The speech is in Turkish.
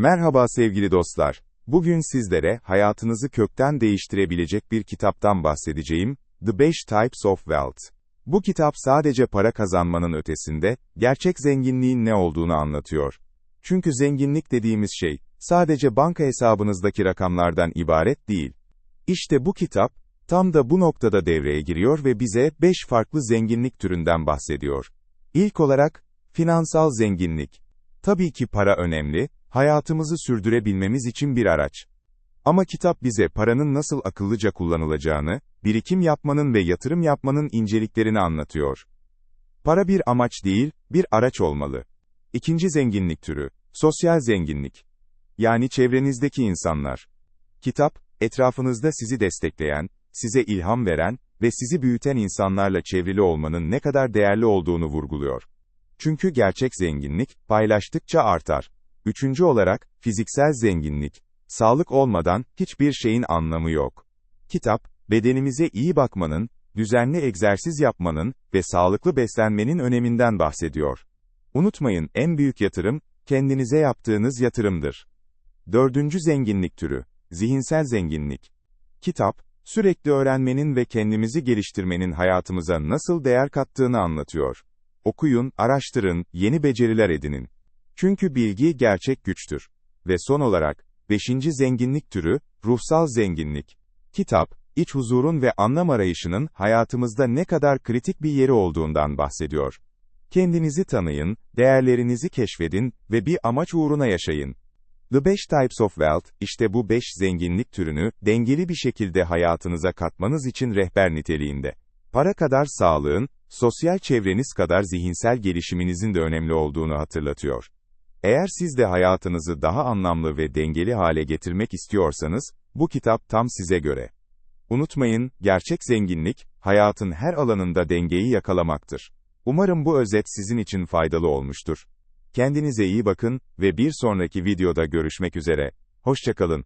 Merhaba sevgili dostlar. Bugün sizlere hayatınızı kökten değiştirebilecek bir kitaptan bahsedeceğim. The 5 Types of Wealth. Bu kitap sadece para kazanmanın ötesinde, gerçek zenginliğin ne olduğunu anlatıyor. Çünkü zenginlik dediğimiz şey, sadece banka hesabınızdaki rakamlardan ibaret değil. İşte bu kitap, tam da bu noktada devreye giriyor ve bize 5 farklı zenginlik türünden bahsediyor. İlk olarak, finansal zenginlik. Tabii ki para önemli, hayatımızı sürdürebilmemiz için bir araç. Ama kitap bize paranın nasıl akıllıca kullanılacağını, birikim yapmanın ve yatırım yapmanın inceliklerini anlatıyor. Para bir amaç değil, bir araç olmalı. İkinci zenginlik türü, sosyal zenginlik. Yani çevrenizdeki insanlar. Kitap, etrafınızda sizi destekleyen, size ilham veren ve sizi büyüten insanlarla çevrili olmanın ne kadar değerli olduğunu vurguluyor. Çünkü gerçek zenginlik, paylaştıkça artar. Üçüncü olarak, fiziksel zenginlik. Sağlık olmadan, hiçbir şeyin anlamı yok. Kitap, bedenimize iyi bakmanın, düzenli egzersiz yapmanın ve sağlıklı beslenmenin öneminden bahsediyor. Unutmayın, en büyük yatırım, kendinize yaptığınız yatırımdır. Dördüncü zenginlik türü, zihinsel zenginlik. Kitap, sürekli öğrenmenin ve kendimizi geliştirmenin hayatımıza nasıl değer kattığını anlatıyor. Okuyun, araştırın, yeni beceriler edinin. Çünkü bilgi gerçek güçtür. Ve son olarak, beşinci zenginlik türü, ruhsal zenginlik. Kitap, iç huzurun ve anlam arayışının hayatımızda ne kadar kritik bir yeri olduğundan bahsediyor. Kendinizi tanıyın, değerlerinizi keşfedin ve bir amaç uğruna yaşayın. The 5 Types of Wealth, işte bu 5 zenginlik türünü, dengeli bir şekilde hayatınıza katmanız için rehber niteliğinde. Para kadar sağlığın, sosyal çevreniz kadar zihinsel gelişiminizin de önemli olduğunu hatırlatıyor. Eğer siz de hayatınızı daha anlamlı ve dengeli hale getirmek istiyorsanız, bu kitap tam size göre. Unutmayın, gerçek zenginlik, hayatın her alanında dengeyi yakalamaktır. Umarım bu özet sizin için faydalı olmuştur. Kendinize iyi bakın ve bir sonraki videoda görüşmek üzere. Hoşçakalın.